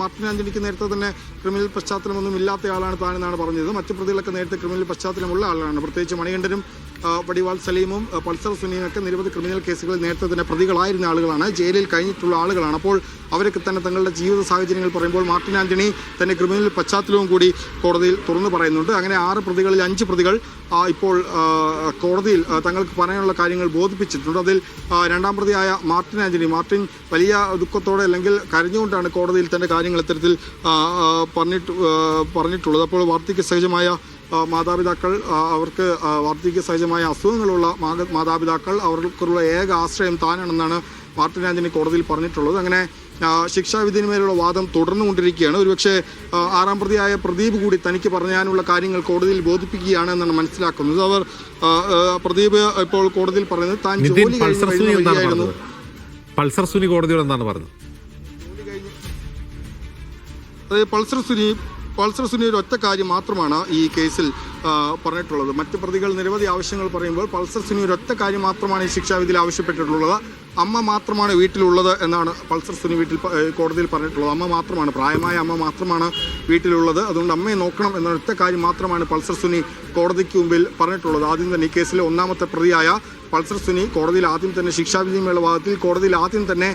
Martin നേരത്തെ തന്നെ criminal പശ്ചാത്തലമൊന്നും ഇല്ലാത്ത ആളാണ് താനെന്നാണ് പറഞ്ഞത്. മറ്റു പ്രതികളൊക്കെ നേരത്തെ ക്രിമിനൽ പശ്ചാത്തലമുള്ള ആളാണ്. പ്രത്യേകിച്ച് മണികണ്ഠനും വടിവാൾ സലീമും പൾസർ സുനീനും ഒക്കെ നിരവധി ക്രിമിനൽ കേസുകളിൽ നേരത്തെ തന്നെ പ്രതികളായിരുന്ന ആളുകളാണ്. ജയിലിൽ കഴിഞ്ഞിട്ടുള്ള ആളുകളാണ്. അപ്പോൾ അവരൊക്കെ തന്നെ തങ്ങളുടെ ജീവിത സാഹചര്യങ്ങൾ പറയുമ്പോൾ മാർട്ടിൻ ആന്റണി തന്നെ ക്രിമിനൽ പശ്ചാത്തലവും കൂടി കോടതിയിൽ തുറന്നു പറയുന്നുണ്ട്. അങ്ങനെ ആറ് പ്രതികളിൽ അഞ്ച് പ്രതികൾ ഇപ്പോൾ കോടതിയിൽ തങ്ങൾക്ക് പറയാനുള്ള കാര്യങ്ങൾ ബോധിപ്പിച്ചിട്ടുണ്ട്. അതിൽ രണ്ടാം പ്രതിയായ മാർട്ടിൻ ആന്റണി മാർട്ടിൻ വലിയ ദുഃഖത്തോടെ അല്ലെങ്കിൽ കരഞ്ഞുകൊണ്ടാണ് കോടതിയിൽ തന്റെ കാര്യങ്ങൾ ഇത്തരത്തിൽ പറഞ്ഞിട്ട് പറഞ്ഞിട്ടുള്ളത്. അപ്പോൾ വാർദ്ധക്യ സഹജമായ മാതാപിതാക്കൾ അവർക്ക് വാർദ്ധക്യ സഹജമായ അസുഖങ്ങളുള്ള മാതാപിതാക്കൾ അവർക്കുള്ള ഏക ആശ്രയം താനാണെന്നാണ് മാർട്ടിൻ ആന്റണി കോടതിയിൽ പറഞ്ഞിട്ടുള്ളത്. അങ്ങനെ ശിക്ഷാവിധിന്മേലുള്ള വാദം തുടർന്നുകൊണ്ടിരിക്കുകയാണ്. ഒരുപക്ഷെ ആറാം പ്രതിയായ പ്രദീപ് കൂടി തനിക്ക് പറയാനുള്ള കാര്യങ്ങൾ കോടതിയിൽ ബോധിപ്പിക്കുകയാണ് എന്നാണ് മനസ്സിലാക്കുന്നത്. അവർ പ്രദീപ് ഇപ്പോൾ കോടതിയിൽ പറയുന്നത് താൻ ജോലി കഴിഞ്ഞു പൾസർ സുനി കോടതിയോട് എന്താണ് പറഞ്ഞത്? പൾസർ സുനി പൾസർ സുനി ഒരു ഒറ്റ കാര്യം മാത്രമാണ് ഈ കേസിൽ പറഞ്ഞിട്ടുള്ളത്. മറ്റ് പ്രതികൾ നിരവധി ആവശ്യങ്ങൾ പറയുമ്പോൾ പൾസർ സുനി ഒരു ഒറ്റ കാര്യം മാത്രമാണ് ഈ ശിക്ഷാവിധിയിൽ ആവശ്യപ്പെട്ടിട്ടുള്ളത്. അമ്മ മാത്രമാണ് വീട്ടിലുള്ളത് എന്നാണ് പൾസർ സുനി വീട്ടിൽ കോടതിയിൽ പറഞ്ഞിട്ടുള്ളത്. അമ്മ മാത്രമാണ് പ്രായമായ അമ്മ മാത്രമാണ് വീട്ടിലുള്ളത്. അതുകൊണ്ട് അമ്മയെ നോക്കണം എന്ന ഒറ്റ കാര്യം മാത്രമാണ് പൾസർ സുനി കോടതിക്ക് മുമ്പിൽ പറഞ്ഞിട്ടുള്ളത്. ആദ്യം തന്നെ ഈ കേസിലെ ഒന്നാമത്തെ പ്രതിയായ പൾസർ സുനി കോടതിയിൽ ആദ്യം തന്നെ ശിക്ഷാവിധിയുമുള്ള വാദത്തിൽ കോടതിയിൽ ആദ്യം തന്നെ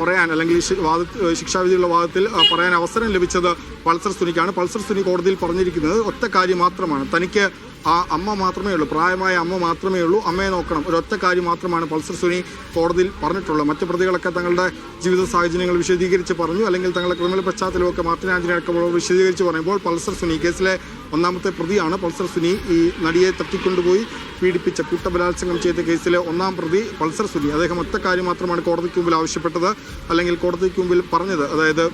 പറയാൻ അല്ലെങ്കിൽ വാദ ശിക്ഷാവിധിയുള്ള വാദത്തിൽ പറയാൻ അവസരം ലഭിച്ചത് പൾസർ സുനിക്കാണ്. പൾസർ സുനി കോടതിയിൽ പറഞ്ഞിരിക്കുന്നത് ഒറ്റ കാര്യം മാത്രമാണ്. തനിക്ക് ആ അമ്മ മാത്രമേ ഉള്ളൂ. പ്രായമായ അമ്മ മാത്രമേ ഉള്ളൂ. അമ്മയെ നോക്കണം. ഒരൊറ്റ കാര്യം മാത്രമാണ് പൾസർ സുനി കോടതിയിൽ പറഞ്ഞിട്ടുള്ളത്. മറ്റു പ്രതികളൊക്കെ തങ്ങളുടെ ജീവിത സാഹചര്യങ്ങൾ വിശദീകരിച്ച് പറഞ്ഞു അല്ലെങ്കിൽ തങ്ങളുടെ ക്രിമിനൽ പശ്ചാത്തലമൊക്കെ മാർട്ടിൻ ആന്റണി വിശദീകരിച്ച് പറയുമ്പോൾ പൾസർ സുനി കേസിലെ ഒന്നാമത്തെ പ്രതിയാണ് പൾസർ സുനി. ഈ നടിയെ തട്ടിക്കൊണ്ടുപോയി പീഡിപ്പിച്ച കൂട്ടബലാത്സംഗം ചെയ്ത കേസിലെ ഒന്നാം പ്രതി പൾസർ സുനി. അദ്ദേഹം ഒറ്റ കാര്യം മാത്രമാണ് കോടതിക്ക് മുമ്പിൽ ആവശ്യപ്പെട്ടത് അല്ലെങ്കിൽ കോടതിക്ക് മുമ്പിൽ പറഞ്ഞത്. അതായത്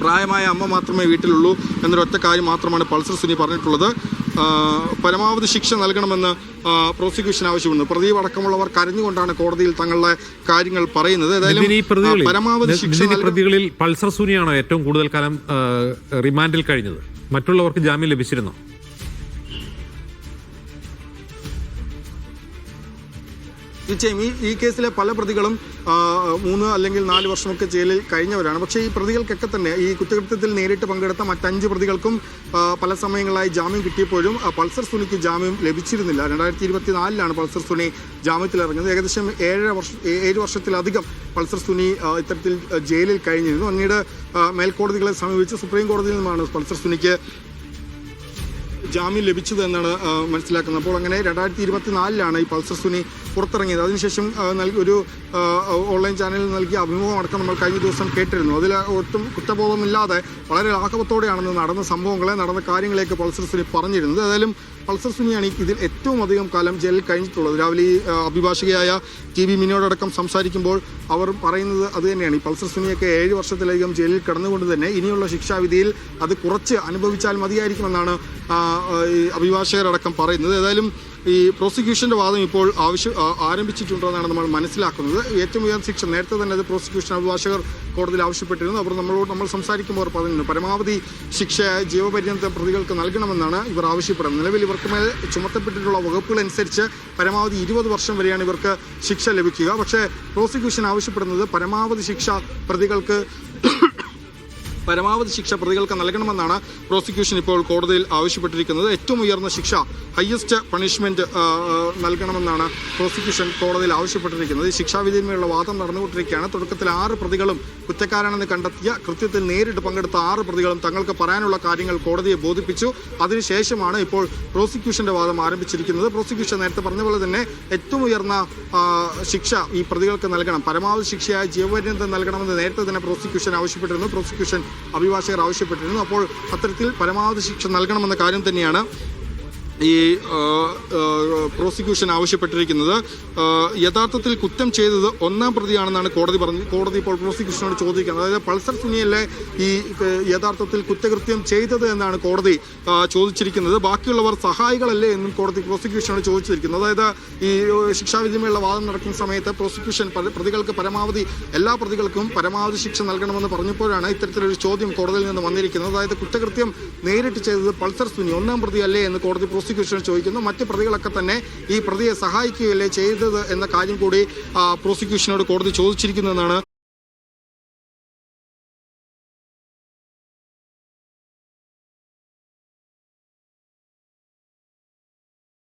പ്രായമായ അമ്മ മാത്രമേ വീട്ടിലുള്ളൂ എന്നൊരൊറ്റ കാര്യം മാത്രമാണ് പൾസർ സുനി പറഞ്ഞിട്ടുള്ളത്. പരമാവധി ശിക്ഷ നൽകണമെന്ന് പ്രോസിക്യൂഷൻ ആവശ്യമുണ്ട് പ്രദീപ് അടക്കമുള്ളവർ കരഞ്ഞുകൊണ്ടാണ് കോടതിയിൽ തങ്ങളുടെ കാര്യങ്ങൾ പറയുന്നത്. ഏതായാലും പരമാവധി ശിക്ഷ പ്രതികളിൽ പൾസർ സുനിയാണോ ഏറ്റവും കൂടുതൽ കാലം റിമാൻഡിൽ കഴിഞ്ഞത്. മറ്റുള്ളവർക്ക് ജാമ്യം ലഭിച്ചിരുന്നോ? തീർച്ചയായും ഈ ഈ കേസിലെ പല പ്രതികളും മൂന്ന് അല്ലെങ്കിൽ നാല് വർഷമൊക്കെ ജയിലിൽ കഴിഞ്ഞവരാണ്. പക്ഷേ ഈ പ്രതികൾക്കൊക്കെ തന്നെ ഈ കുറ്റകൃത്യത്തിൽ നേരിട്ട് പങ്കെടുത്ത മറ്റഞ്ച് പ്രതികൾക്കും പല സമയങ്ങളായി ജാമ്യം കിട്ടിയപ്പോഴും പൾസർ സുനിക്ക് ജാമ്യം ലഭിച്ചിരുന്നില്ല. രണ്ടായിരത്തി ഇരുപത്തിനാലിലാണ് പൾസർ സുനി ജാമ്യത്തിലിറങ്ങുന്നത്. ഏകദേശം ഏഴര വർഷം ഏഴ് വർഷത്തിലധികം പൾസർ സുനി ഇത്തരത്തിൽ ജയിലിൽ കഴിഞ്ഞിരുന്നു. പിന്നീട് മേൽക്കോടതികളെ സമീപിച്ച് സുപ്രീം കോടതിയിൽ നിന്നുമാണ് പൾസർ സുനിക്ക് ജാമ്യം ലഭിച്ചത് എന്നാണ് മനസ്സിലാക്കുന്നത്. അപ്പോൾ അങ്ങനെ രണ്ടായിരത്തി ഇരുപത്തിനാലിലാണ് ഈ പൾസർ സുനി പുറത്തിറങ്ങിയത്. അതിനുശേഷം ഒരു ഓൺലൈൻ ചാനലിൽ നൽകിയ അഭിമുഖം അടക്കം നമ്മൾ കഴിഞ്ഞ ദിവസം കേട്ടിരുന്നു. അതിൽ ഒട്ടും കുറ്റബോധമില്ലാതെ വളരെ ലാഘവത്തോടെയാണെന്ന് നടന്ന സംഭവങ്ങളെ നടന്ന കാര്യങ്ങളെയൊക്കെ പൾസർ സുനി പറഞ്ഞിരുന്നത്. ഏതായാലും പൾസർ സുനിയാണ് ഇതിൽ ഏറ്റവും അധികം കാലം ജയിലിൽ കഴിഞ്ഞിട്ടുള്ളത്. രാവിലെ ഈ അഭിഭാഷകയായ ടി വി മിനിയോടക്കം സംസാരിക്കുമ്പോൾ അവർ പറയുന്നത് അത് തന്നെയാണ്. ഈ പൾസർ സുനിയൊക്കെ ഏഴ് വർഷത്തിലധികം ജയിലിൽ കിടന്നുകൊണ്ട് തന്നെ ഇനിയുള്ള ശിക്ഷാവിധിയിൽ അത് കുറച്ച് അനുഭവിച്ചാൽ മതിയായിരിക്കുമെന്നാണ് അഭിഭാഷകരടക്കം പറയുന്നത്. ഏതായാലും ഈ പ്രോസിക്യൂഷന്റെ വാദം ഇപ്പോൾ ആവശ്യം ആരംഭിച്ചിട്ടുണ്ടെന്നാണ് നമ്മൾ മനസ്സിലാക്കുന്നത്. ഏറ്റവും ഉയർന്ന ശിക്ഷ നേരത്തെ തന്നെ അത് പ്രോസിക്യൂഷൻ അഭിഭാഷകർ കോടതിയിൽ ആവശ്യപ്പെട്ടിരുന്നു. അവർ നമ്മളോട് നമ്മൾ സംസാരിക്കുമ്പോൾ അവർ പറഞ്ഞിരുന്നു പരമാവധി ശിക്ഷ ജീവപര്യന്തം പ്രതികൾക്ക് നൽകണമെന്നാണ് ഇവർ ആവശ്യപ്പെടുന്നത്. നിലവിൽ ഇവർക്ക് മേൽ ചുമത്തപ്പെട്ടിട്ടുള്ള വകുപ്പുകൾ അനുസരിച്ച് പരമാവധി ഇരുപത് വർഷം വരെയാണ് ഇവർക്ക് ശിക്ഷ ലഭിക്കുക. പക്ഷേ പ്രോസിക്യൂഷൻ ആവശ്യപ്പെടുന്നത് പരമാവധി ശിക്ഷ പ്രതികൾക്ക് പരമാവധി ശിക്ഷ പ്രതികൾക്ക് നൽകണമെന്നാണ് പ്രോസിക്യൂഷൻ ഇപ്പോൾ കോടതിയിൽ ആവശ്യപ്പെട്ടിരിക്കുന്നത്. ഏറ്റവും ഉയർന്ന ശിക്ഷ ഹയസ്റ്റ് പണിഷ്മെന്റ് നൽകണമെന്നാണ് പ്രോസിക്യൂഷൻ കോടതിയിൽ ആവശ്യപ്പെട്ടിരിക്കുന്നത്. ഈ ശിക്ഷാവിധിന്മേലുള്ള വാദം നടന്നുകൊണ്ടിരിക്കുകയാണ്. തുടക്കത്തിൽ ആറ് പ്രതികളും കുറ്റക്കാരാണെന്ന് കണ്ടെത്തിയ കൃത്യത്തിൽ നേരിട്ട് പങ്കെടുത്ത ആറ് പ്രതികളും തങ്ങൾക്ക് പറയാനുള്ള കാര്യങ്ങൾ കോടതിയെ ബോധിപ്പിച്ചു. അതിനുശേഷമാണ് ഇപ്പോൾ പ്രോസിക്യൂഷന്റെ വാദം ആരംഭിച്ചിരിക്കുന്നത്. പ്രോസിക്യൂഷൻ നേരത്തെ പറഞ്ഞ പോലെ തന്നെ ഏറ്റവും ഉയർന്ന ശിക്ഷ ഈ പ്രതികൾക്ക് നൽകണം. പരമാവധി ശിക്ഷയായ ജീവപര്യന്തം നൽകണമെന്ന് നേരത്തെ തന്നെ പ്രോസിക്യൂഷൻ ആവശ്യപ്പെട്ടിരുന്നു. പ്രോസിക്യൂഷൻ അഭിഭാഷകർ ആവശ്യപ്പെട്ടിരുന്നു. അപ്പോൾ അത്തരത്തിൽ പരമാവധി ശിക്ഷ നൽകണമെന്ന കാര്യം തന്നെയാണ് ഈ പ്രോസിക്യൂഷൻ ആവശ്യപ്പെട്ടിരിക്കുന്നത്. യഥാർത്ഥത്തിൽ കുറ്റം ചെയ്തത് ഒന്നാം പ്രതിയാണെന്നാണ് കോടതി പറഞ്ഞു കോടതി ഇപ്പോൾ പ്രോസിക്യൂഷനോട് ചോദിക്കുന്നത്. അതായത് പൾസർ സുനിയല്ലേ ഈ യഥാർത്ഥത്തിൽ കുറ്റകൃത്യം ചെയ്തത് എന്നാണ് കോടതി ചോദിച്ചിരിക്കുന്നത്. ബാക്കിയുള്ളവർ സഹായികളല്ലേ എന്നും കോടതി പ്രോസിക്യൂഷനോട് ചോദിച്ചിരിക്കുന്നത് അതായത് ഈ ശിക്ഷാവിധിമയുള്ള വാദം നടക്കുന്ന സമയത്ത് പ്രോസിക്യൂഷൻ പ്രതികൾക്ക് പരമാവധി എല്ലാ പ്രതികൾക്കും പരമാവധി ശിക്ഷ നൽകണമെന്ന് പറഞ്ഞപ്പോഴാണ് ഇത്തരത്തിലൊരു ചോദ്യം കോടതിയിൽ നിന്ന് വന്നിരിക്കുന്നത്. അതായത് കുറ്റകൃത്യം നേരിട്ട് ചെയ്തത് പൾസർ സുനി ഒന്നാം പ്രതിയല്ലേ എന്ന് കോടതി പ്രോസിക്യൂഷൻ ചോദിക്കുന്നു മറ്റ് പ്രതികളൊക്കെ തന്നെ ഈ പ്രതിയെ സഹായിക്കുകയല്ലേ ചെയ്തത്? എന്ന കാര്യം കൂടി പ്രോസിക്യൂഷനോട് കോടതി ചോദിച്ചിരിക്കുന്നതെന്നാണ്